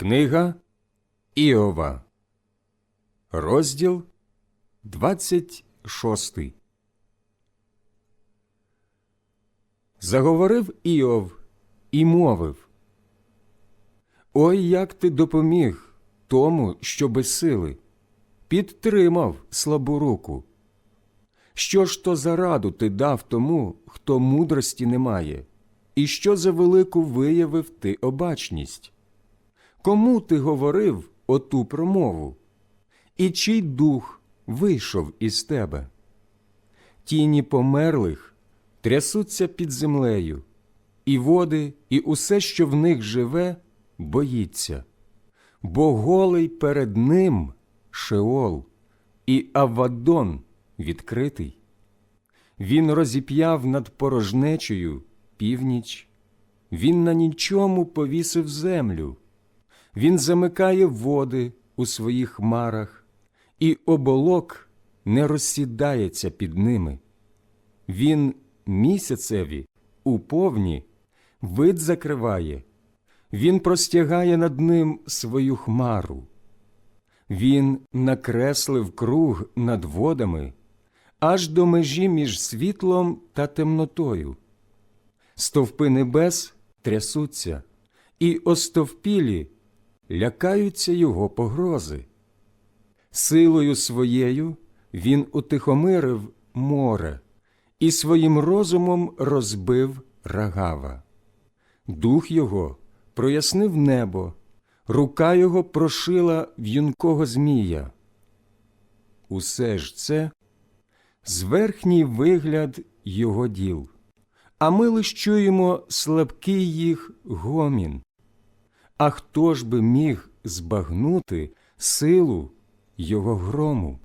Книга Іова, розділ 26. Заговорив Іов і мовив Ой, як ти допоміг тому, що без сили, підтримав слабу руку. Що ж то за раду ти дав тому, хто мудрості не має, і що за велику виявив ти обачність? Кому ти говорив оту промову? І чий дух вийшов із тебе? Тіні померлих трясуться під землею, і води, і усе, що в них живе, боїться, бо голий перед ним Шеол, і Авадон відкритий. Він розіп'яв над порожнечею північ, він на нічому повісив землю. Він замикає води у своїх хмарах, і оболок не розсідається під ними. Він місяцеві у повні вид закриває, він простягає над ним свою хмару. Він накреслив круг над водами аж до межі між світлом та темнотою. Стовпи небес трясуться, і остовпілі лякаються його погрози. Силою своєю він утихомирив море і своїм розумом розбив рагава. Дух його прояснив небо, рука його прошила в'юнкого змія. Усе ж це зверхній вигляд його діл, а ми лиш чуємо слабкий їх гомін. А хто ж би міг збагнути силу його грому?